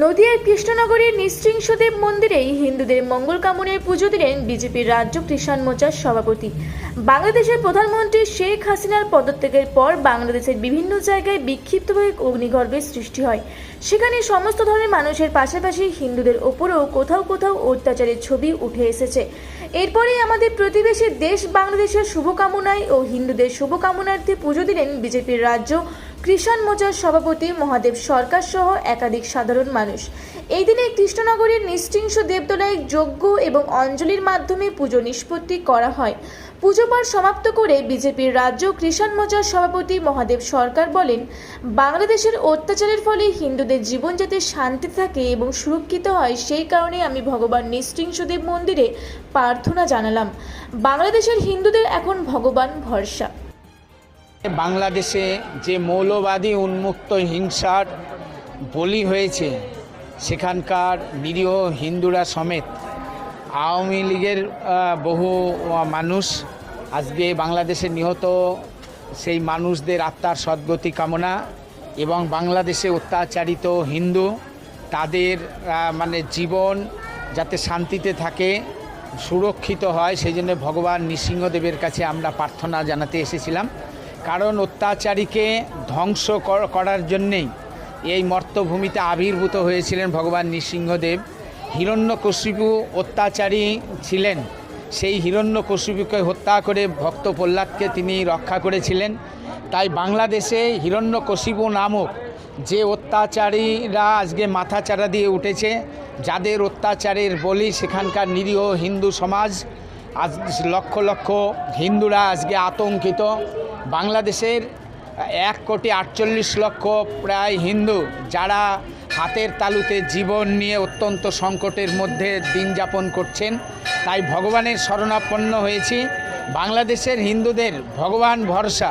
নদিয়ার কৃষ্ণনগরের নিশ্চিংসদেব মন্দিরেই হিন্দুদের মঙ্গল কামনায় পুজো দিলেন বিজেপির রাজ্য কিষাণ মোর্চার সভাপতি। বাংলাদেশের প্রধানমন্ত্রী শেখ হাসিনার পদত্যাগের পর বাংলাদেশের বিভিন্ন জায়গায় বিক্ষিপ্তভাবে অগ্নিগর্ভের সৃষ্টি হয়। সেখানে সমস্ত ধরনের মানুষের পাশাপাশি হিন্দুদের ওপরেও কোথাও কোথাও অত্যাচারের ছবি উঠে এসেছে। এরপরেই আমাদের প্রতিবেশী দেশ বাংলাদেশের শুভকামনায় ও হিন্দুদের শুভকামনার্থে পুজো দিলেন বিজেপির রাজ্য কৃষাণ মোর্চার সভাপতি মহাদেব সরকার সহ একাধিক সাধারণ মানুষ। এই দিনে কৃষ্ণনগরের নিশ্চিংস দেবতলায় যজ্ঞ এবং অঞ্জলির মাধ্যমে পুজো নিষ্পত্তি করা হয়। পুজো সমাপ্ত করে বিজেপির রাজ্য কৃষাণ মোর্চার সভাপতি মহাদেব সরকার বলেন, বাংলাদেশের অত্যাচারের ফলে হিন্দুদের জীবন যাতে শান্তি থাকে এবং সুরক্ষিত হয়, সেই কারণে আমি ভগবান নিশ্চিংসদেব মন্দিরে প্রার্থনা জানালাম। বাংলাদেশের হিন্দুদের এখন ভগবান ভরসা। বাংলাদেশে যে মৌলবাদী উন্মুক্ত হিংসার বলি হয়েছে, সেখানকার নিরীহ হিন্দুরা সমেত আওয়ামী লীগের বহু মানুষ আজকে বাংলাদেশে নিহত। সেই মানুষদের আত্মার সদ্গতি কামনা এবং বাংলাদেশে অত্যাচারিত হিন্দু, তাদের মানে জীবন যাতে শান্তিতে থাকে, সুরক্ষিত হয়, সেই জন্য ভগবান নৃসিংহদেবের কাছে আমরা প্রার্থনা জানাতে এসেছিলাম। কারণ অত্যাচারীকে ধ্বংস করার জন্যেই এই মর্তভূমিতে আবির্ভূত হয়েছিলেন ভগবান নৃসিংহদেব। হিরণ্যকশিপু অত্যাচারী ছিলেন। সেই হিরণ্যকশিপুকে হত্যা করে ভক্ত প্রহ্লাদকে তিনি রক্ষা করেছিলেন। তাই বাংলাদেশে হিরণ্যকশিপু নামক যে অত্যাচারীরা আজকে মাথাচাড়া দিয়ে উঠেছে, যাদের অত্যাচারের বলি সেখানকার নিরীহ হিন্দু সমাজ, আজ লক্ষ লক্ষ হিন্দুরা আজকে আতঙ্কিত। বাংলাদেশের এক কোটি আটচল্লিশ লক্ষ প্রায় হিন্দু যারা হাতের তালুতে জীবন নিয়ে অত্যন্ত সংকটের মধ্যে দিন যাপন করছেন, তাই ভগবানের শরণাপন্ন হয়েছি। বাংলাদেশের হিন্দুদের ভগবান ভরসা,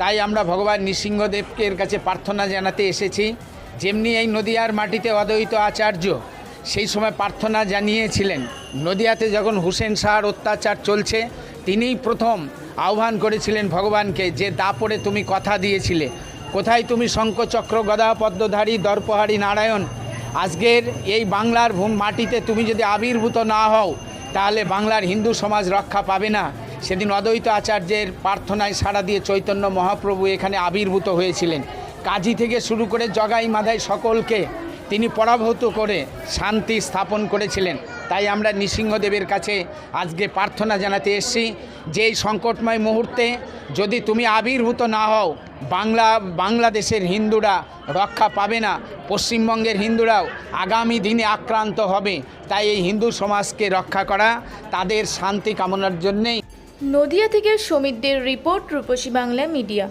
তাই আমরা ভগবান নৃসিংহদেবকের কাছে প্রার্থনা জানাতে এসেছি। যেমনি এই নদিয়ার মাটিতে অদ্বৈত আচার্য সেই সময় প্রার্থনা জানিয়েছিলেন, নদিয়াতে যখন হুসেন শাহর অত্যাচার চলছে, তিনিই প্রথম আহ্বান করেছিলেন ভগবানকে যে দাপড়ে তুমি কথা দিয়েছিলে। কোথায় তুমি শঙ্কচক্র গদা পদ্মধারী দর্পহারী নারায়ণ? আজকের এই বাংলার ভূম মাটিতে তুমি যদি আবির্ভূত না হও, তাহলে বাংলার হিন্দু সমাজ রক্ষা পাবে না। সেদিন অদ্বৈত আচার্যের প্রার্থনায় সাড়া দিয়ে চৈতন্য মহাপ্রভু এখানে আবির্ভূত হয়েছিলেন। কাজী থেকে শুরু করে জগাই মাধাই সকলকে তিনি পরাভূত করে শান্তি স্থাপন করেছিলেন। তাই আমরা নৃসিংহদেবের কাছে আজকে প্রার্থনা জানাতে এসেছি যে এই সংকটময় মুহূর্তে যদি তুমি আবির্ভূত না হও, বাংলা, বাংলাদেশের হিন্দুরা রক্ষা পাবে না, পশ্চিমবঙ্গের হিন্দুরাও আগামী দিনে আক্রান্ত হবে, তাই এই হিন্দু সমাজকে রক্ষা করা, তাদের শান্তি কামনার জন্যেই। নদিয়া থেকে সমিতদের রিপোর্ট রূপসী বাংলা মিডিয়া।